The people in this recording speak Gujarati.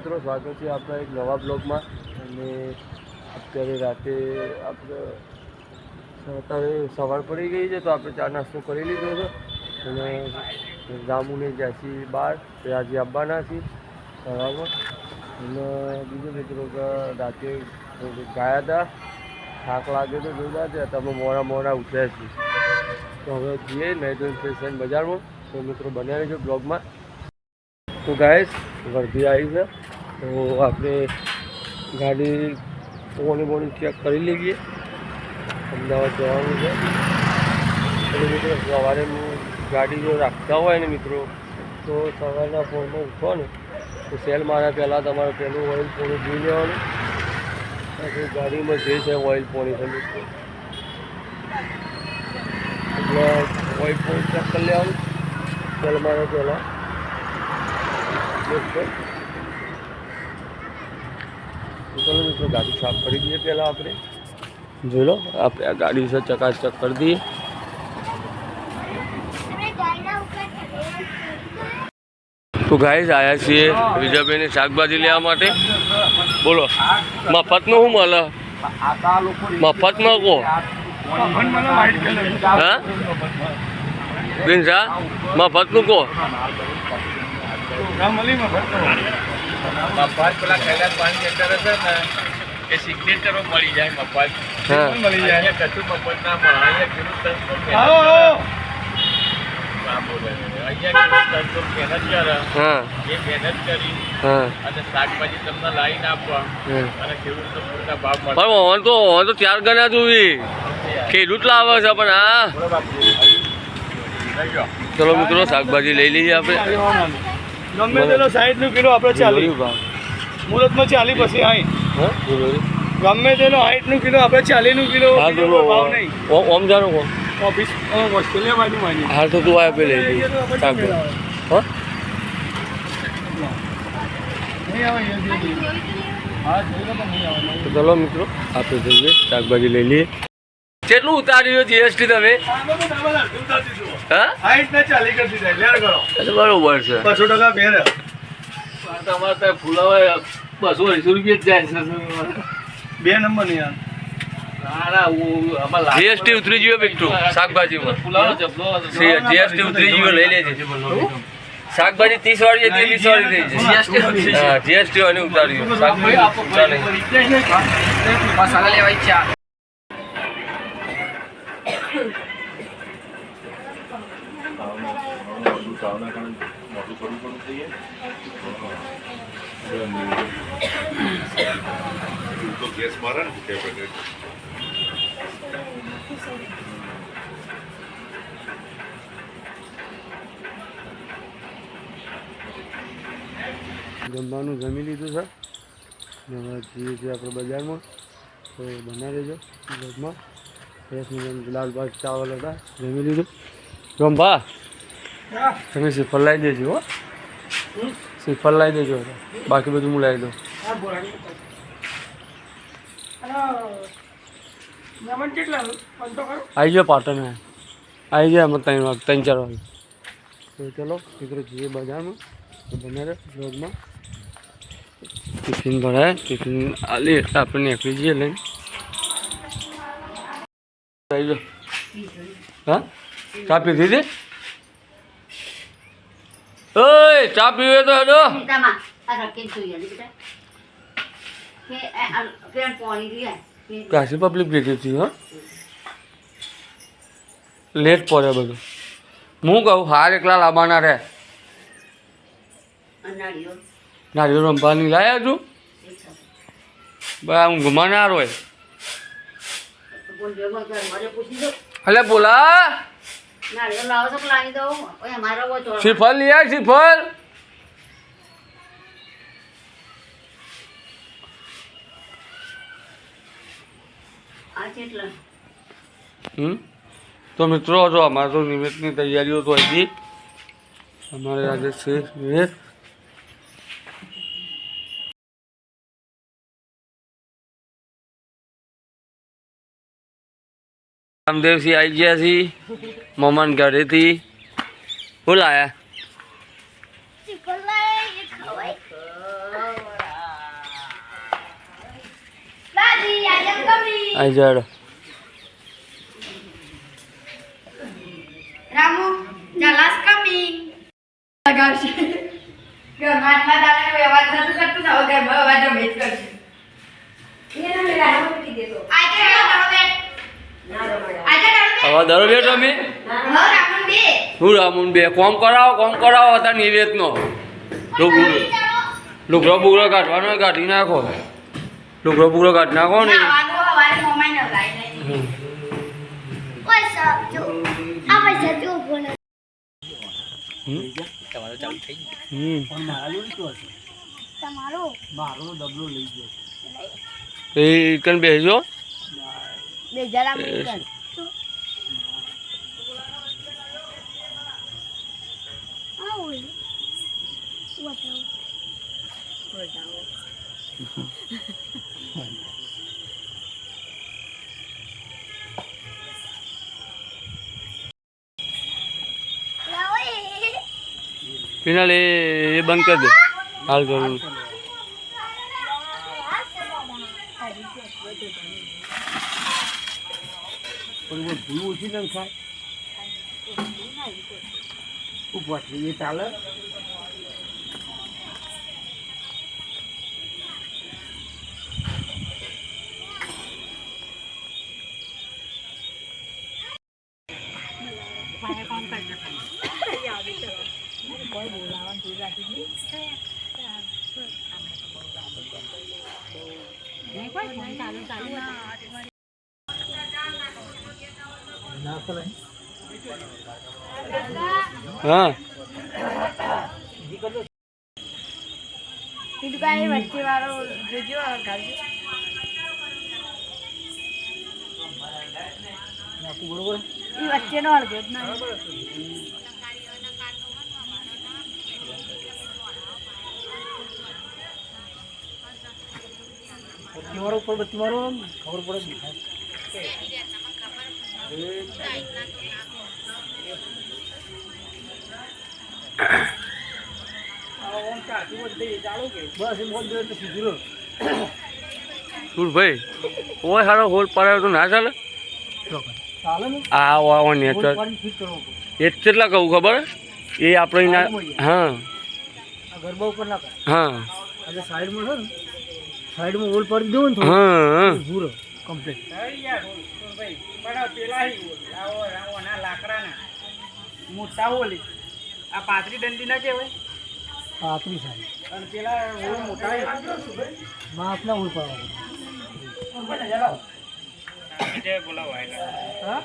મિત્રો, સ્વાગત છે આપણા એક નવા બ્લોગમાં. અને અત્યારે રાતે આપણે અત્યારે સવાર પડી ગઈ છે, તો આપણે ચા નાસ્તો કરી લીધો છે. અને જામુને જ્યાંથી તે આજે આવવાના છીએ સવારમાં. અને બીજો મિત્રો કે રાતે ગયા હતા, થાક લાગ્યો તો જોતા છે તમે મોડા મોડા ઉઠ્યા છીએ. તો હવે જઈએ નાઇટ્રોન સ્ટેશન બજારમાં. તો મિત્રો બનાવી છે બ્લોગમાં. તો ગાય વર્ધી આવી છે. તો આપણે ગાડી પોણી બોણી ચેક કરી લઈએ. અમદાવાદ જવાનું છે. એટલે મિત્રો સવારે ગાડી જો રાખતા હોય ને મિત્રો, તો સવારના ફોનમાં ઉઠો ને તો સેલ મારા પહેલાં તમારે પહેલું ઓઇલ પોણી જોઈ લેવાનું. પછી ગાડીમાં જે છે ઓઇલ પોણી છે મિત્રો. એટલે ઓઇલ પોણી ચેક કરી લેવાનું. સેલ મારા પહેલાં. ચલો મિત્રો ગાડી સાફ કરી દઈએ પહેલાં આપણે. જોઈ લો, આપણે આ ગાડી છે ચકાચક કરી દઈએ. તો ગાઈઝ આવ્યા છીએ વિજયભાઈને શાકભાજી લેવા માટે. બોલો, મફતનું શું મળે? મફતમાં કહો હા? બિન શા મફતનું કહો મફત પેલા કૈલાસ પાણી સેન્ટર હશે ને એ સિગ્નેચરો મળી જાય મફત. મળી જાય. કશું મફત ના મળે. અહીંયા ખેડૂત. અહીંયા ખેડૂત લાવે છે પણ હા. ચલો મિત્રો શાકભાજી લઈ લઈએ આપણે. ગમે તેનો સાઠનું કિલો આપણે ચાલી મુહૂર્તમાં ચાલી પછી અહીં. હા? બોલો. ગમે તેનો સાઠનું કિલો આપણે ચાલી નું કિલો હા ભાવ નહીં. ઓ- ઓમ જાણો કો? ઓફિસ ઓસ્ટ્રેલિયા બાજુ માની. હાલ તો તું લઈએ હા. હા તો ચલો મિત્રો આપણે જઈએ શાકભાજી લઈ લઈએ. કેટલું ઉતાર્યું જીએસટી તમે હા સાઠ ને ચાલી કરી દીધા લેર કરો એટલે બરોબર છે. બસો ટકા ફેર તમારે ત્યાં ફૂલાવા બસો અઢીસો રૂપિયા જ જાય બે નંબર નહીં જીએસટી ઉતરી ગયો બેટું શાકભાજીમાં. જીએસટી ઉતરી ગયો લઈ લેજે. શાકભાજી ત્રીસ વાળી હતી વીસ વાળી થઈ છે હા જીએસટી વાળી ઉતારી શાકભાજી. ઉતાર નહીં મસાલા લેવા ઈચ્છા જમવાનું જમી લીધું ને હવે છીએ આપણે બજારમાં. તો બનાવી દેજો ગુજરાતમાં મિનિટ દાળ ચાવલ હતા. જમી લીધું. રંભા તમે શ્રીફળ લાવી દેજો હો. શ્રીફળ લાવી દેજો બાકી બધું હું લાવી દઉં. આવી જાઓ પાટણ આવી જાય અમે ત્રણ વાગે ત્રણ ચાર વાગે. તો ચલો મિત્રો જઈએ બજારમાં. તો બને રહે બ્લોગમાં ટિફિન ભરાય ટિફિન આલી એટલે આપણે નીકળી જઈએ લઈને. આવી જાઓ. હા? કાપી પીધી ચા પીવે તો હેડો eh. કાશી પબ્લિક ભેગી હતી હા લેટ પડે બધું હું કહું હાર એકલા રહે Anadio. નારિયેળ રંભાની લાયા તું બા હું ઘુમાનાર હોય. અલે બોલા શ્રીફળ લઈ આય શ્રીફળ. તો મિત્રો જો અમારે તો નિમિત્તની તૈયારીઓ તો હતી. અમારે આજે છે રામદેવ સિંહ આવી ગયા છીએ મમન ઘરેથી બોલાયા આઈ જાડો. હવે દરો બેઠો અમે હા રામુન બે. કોમ કરાવો કોમ કરાવો હતા નિવેદનો લુગડો બુગડો કાઢવાનો કાઢી નાખો. લુગડો બુગડો કાઢી નાખો ને. તમારું ચાલુ થઈ ગયું હમ. પણ મારા જોડે શું હશે તમારો મારો ડબલો લઈ ગયો એ કન બેસજો બે જરા મિનિટ આવું બતાવો લાવો એ ફિનાલ એ એ બંધ કરી દે હાલ કરું પણ એમાં ભૂલ ઓછી ન થાય ઉપર એ ચાલે હા. વચ્ચે વાળો જોજો વચ્ચેનો અડધો જ નહીં. મારો ઉપર મારો ખબર પડે ભાઈ ઓય સારો હોલ પડાયો તો ના ચાલે? આ વા નેચર. એ કેટલા કહું ખબર? એ આપણે હા. ગરબા ઉપર ના હા. આજે સાઈડમાં છે ને સાઈડમાં હોલ પર દઉં ને હા હા. ભૂરો કમ્પ્લીટ મોટા ઓલી આ પાતરી દંડી ના કહેવાય પાતરી સાહેબ અને પેલા ઓલું મોટા માથના હોલ પાડવા બોલાવો હા?